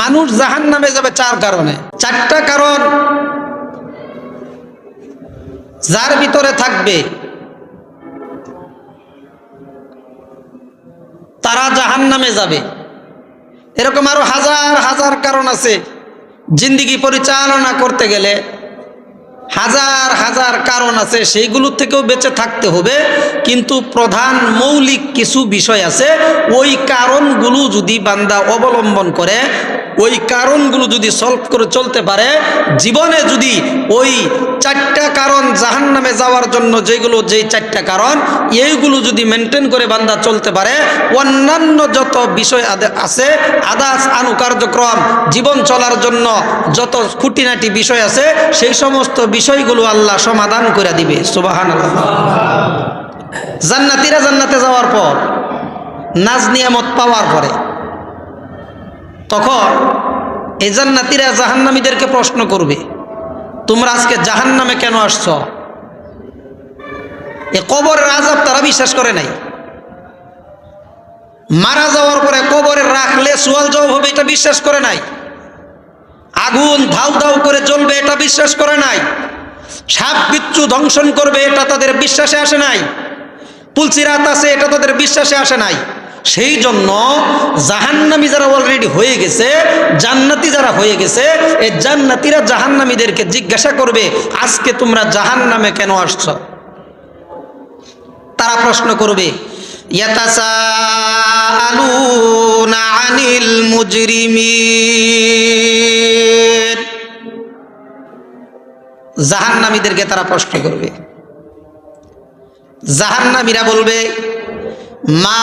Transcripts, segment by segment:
মানুষ জাহান নামে যাবে চার কারণে। চারটা কারণ যার ভিতরে থাকবে, তারা জাহান নামে যাবে। এরকম আরও হাজার হাজার কারণ আছে। জিন্দিগি পরিচালনা করতে গেলে হাজার হাজার কারণ আছে, সেইগুলোর থেকেও বেঁচে থাকতে হবে। কিন্তু প্রধান মৌলিক কিছু বিষয় আছে, ওই কারণগুলো যদি বান্দা অবলম্বন করে ওই কারণগুলো যদি সলভ করে চলতে পারে, জীবনে যদি ওই চারটা কারণ জাহান নামে যাওয়ার জন্য যেগুলো যেই চারটা কারণ, এইগুলো যদি মেনটেন করে বান্দা চলতে পারে, অন্যান্য যত বিষয় আছে আদাস আনু কার্যক্রম, জীবন চলার জন্য যত খুঁটিনাটি বিষয় আছে, সেই সমস্ত বিষয়গুলো আল্লাহ সমাধান করে দিবে। সুবাহান জান্নাতিরা জান্নাতে যাওয়ার পর, নাজ নিয়ামত পাওয়ার পরে তখন এই জান্নাতিরা জাহান্নামীদেরকে প্রশ্ন করবে, তোমরা আজকে জাহান্নামে কেন আসছ? এ কবরের আজাব তারা বিশ্বাস করে নাই। মারা যাওয়ার পরে কবরে রাখলে সোয়াল জবাব হবে, এটা বিশ্বাস করে নাই। আগুন ধাউ ধাউ করে জ্বলবে, এটা বিশ্বাস করে নাই। সাপ বিচ্ছু ধ্বংসন করবে, এটা তাদের বিশ্বাসে আসে নাই। পুলসিরাত আছে, এটা তাদের বিশ্বাসে আসে নাই। সেই জন্য জাহান্নামী যারা অলরেডি হয়ে গেছে, জান্নাতি যারা হয়ে গেছে, এই জান্নাতিরা জাহান্নামীদেরকে জিজ্ঞাসা করবে, আজকে তোমরা জাহান্নামে কেন আসছো? তারা প্রশ্ন করবে আনিল মুজরিমিন। জাহান্নামীদেরকে তারা প্রশ্ন করবে। জাহান্নামীরা বলবে, মা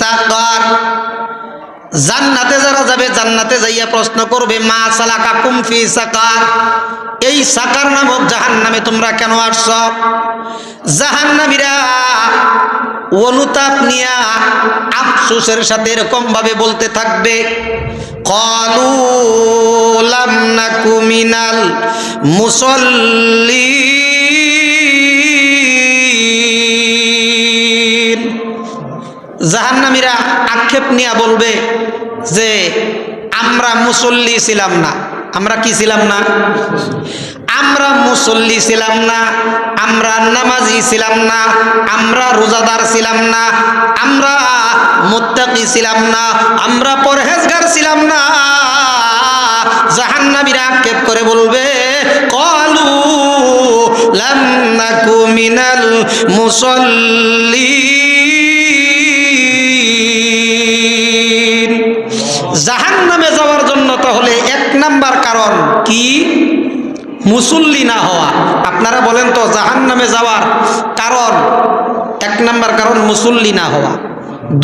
সাকার। জান্নাতে যারা যাবে, জান্নাতে যাইয়া প্রশ্ন করবে, মা সালাকা কুমফি সাকার। এই সাকার নামক জাহান নামে তোমরা কেন আসছ? জাহান্নামীরা অনুতাপ নিয়া আফসোসের সাথে এরকম ভাবে বলতে থাকবে, কলু লাম নাকু মিনাল জাহান্নামীরা আক্ষেপ নিয়ে বলবে যে, আমরা মুসল্লি ছিলাম না। আমরা কি ছিলাম না? আমরা মুসল্লি ছিলাম না। আমরা নামাজি ছিলাম না। আমরা রোজাদার ছিলাম না। আমরা মুত্তাকি ছিলাম না। আমরা পরহেজগার ছিলাম না। জাহান্নামীরা আক্ষেপ করে বলবে, কলু লাম নাকু মিনাল মুসল্লিন। মুসল্লি না হওয়া। আপনারা বলেন তো জাহান নামে যাওয়ার কারণ, এক নাম্বার কারণ মুসল্লি না হওয়া।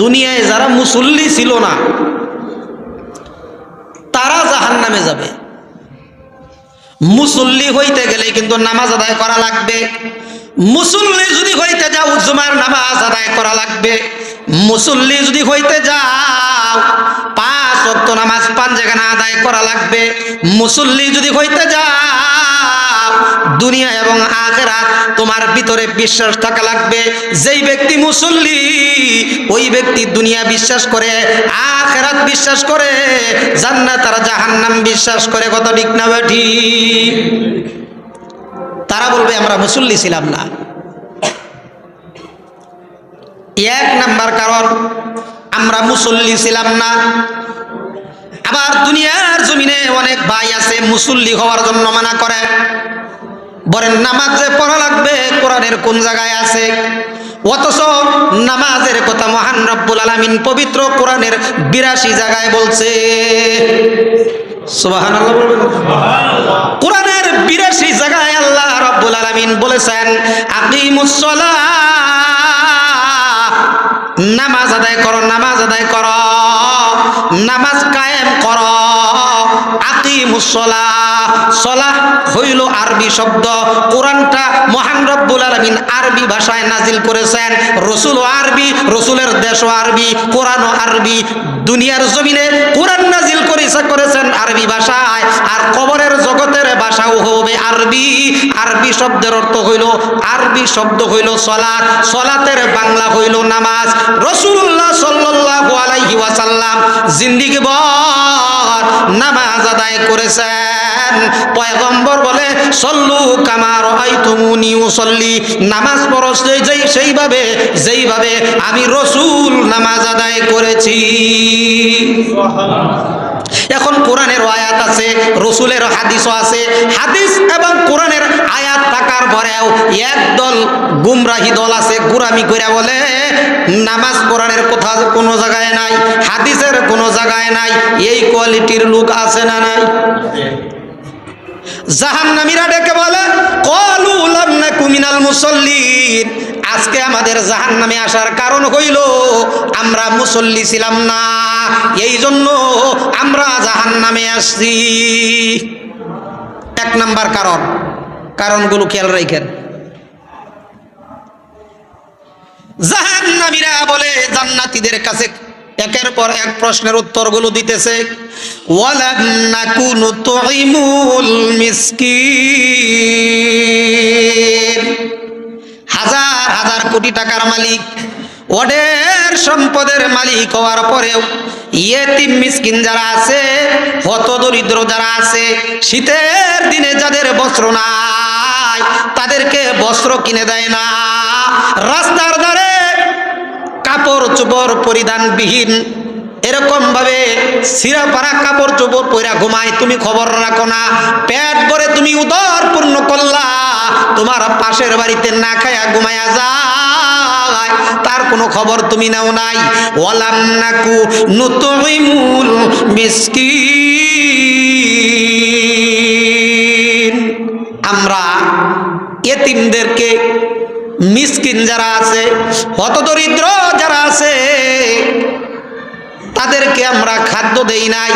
দুনিয়ায় যারা মুসল্লি ছিল না, তারা জাহান নামে যাবে। মুসল্লি হইতে গেলে কিন্তু নামাজ আদায় করা লাগবে। মুসল্লি যদি হইতে যাও, জুমার নামাজ আদায় করা লাগবে। মুসল্লি যদি হইতে যাও, পাঁচ অক্ত নামাজ পান যেখানে আদায় করা লাগবে। মুসল্লি যদি হইতে যাও দুনিয়া এবং আখেরাত তোমার ভিতরে বিশ্বাস থাকা লাগবে। যেই ব্যক্তি মুসল্লি, ওই ব্যক্তি দুনিয়া বিশ্বাস করে, আখেরাত বিশ্বাস করে, জান্নাত আর জাহান্নাম বিশ্বাস করে, কথা ঠিক না বেঠি তারা বলবে, আমরা মুসল্লি ছিলাম না। এক নাম্বার কারণ, আমরা মুসল্লি ছিলাম না। আবার দুনিয়ার জমিনে অনেক ভাই আছে, মুসল্লি হওয়ার জন্য মানা করে। বলেন, নামাজ যে পড়া লাগবে, কোরআনের কোন জায়গায় আছে? অথচ নামাজের কথা মহান রব্বুল আলামিন পবিত্র কোরআনের বিরাশি জায়গায় বলছে। কোরআনের বিরাশি জায়গায় আল্লাহ রব্বুল আলামিন বলেছেন আকিমুসসালাহ নামাজ আদায় করো, নামাজ আদায় করো। নামাজ কায়েম করো। আকিমুসলা সলা হইল আরবি শব্দ। কোরআনটা মহান রব্বুল আলমিন আরবি ভাষায় নাজিল করেছেন। রসুল আরবি, রসুলের দেশও আরবি, কোরআনও আরবি। দুনিয়ার জমিনে কোরআন নাজিল করেছে, করেছেন আরবি ভাষায়। আর কবরের জগতের ভাষাও হবে আরবি। আরবি শব্দের অর্থ হইল, আরবি শব্দ হইল সলাৎ। সলাতের বাংলা হইল নামাজ। রসুল্লাহ সাল্লাম জিন্দিগি বর নামাজ আদায় করেছেন। পয়গম্বর বলে, সল্লু কামার আইতুমুনি সল্লি নামাজ পড়ো যেই- সেইভাবে, যেইভাবে আমি রসুল নামাজ আদায় করেছি। এখন কোরআনের আয়াত আছে, রসুলের হাদিসও আছে। হাদিস এবং কোরআনের আয়াত থাকার পরেও একদল গুমরাহি দল আছে, গুরামি করে বলে, নামাজ কোরআনের কোথাও কোনো জায়গায় নাই, হাদিসের কোনো জায়গায় নাই, এই কোয়ালিটির লোক আছে না নাই? জাহান্নামীরা ডেকে বলে, কলু লাম নাকু মিনাল মুসল্লিন। আজকে আমাদের জাহান্নামে আসার কারণ হইল, আমরা মুসল্লি ছিলাম না। এই জন্য আমরা জাহান্নামে আসছি। এক নাম্বার কারণ, কারণগুলো খেয়াল রাখেন। জাহান্নামীরা বলে, জান্নাতীদের কাছে একের পর এক প্রশ্নের উত্তরগুলো দিতেছে হাজার হাজার কোটি টাকার মালিক ওদের সম্পদের মালিক হওয়ার পরেও ইয়েতিম মিসকিন যারা আছে, হত দরিদ্র যারা আছে, শীতের দিনে যাদের বস্ত্র নাই, তাদেরকে বস্ত্র কিনে দেয় না। রাস্তার ধারে কাপড় চোপড় পরিধানবিহীন। এরকম ভাবে সিরা পারা কাপড় চোপড় পরা ঘুমায়, তুমি খবর রাখো না। পেট ভরে তুমি উদর পূর্ণ করলা তোমার পাশের বাড়িতে না খায়া ঘুমায়া যায়। তার কোনো খবর তুমি নাও নাই। ওয়ালাম নাকু নুতুইমুল মিসকিন। আমরা এতিমদেরকে মিসকিন যারা আছে, হতদরিদ্র যারা আছে। তাদেরকে আমরা খাদ্য দেই নাই,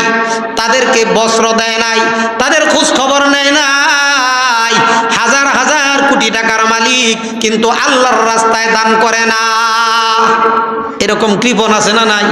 তাদেরকে বস্ত্র দেয় নাই, তাদের খোঁজ খবর নেয় নাই। হাজার হাজার কোটি টাকার মালিক কিন্তু আল্লাহর রাস্তায় দান করে না। এরকম কৃপণ আছে না নাই?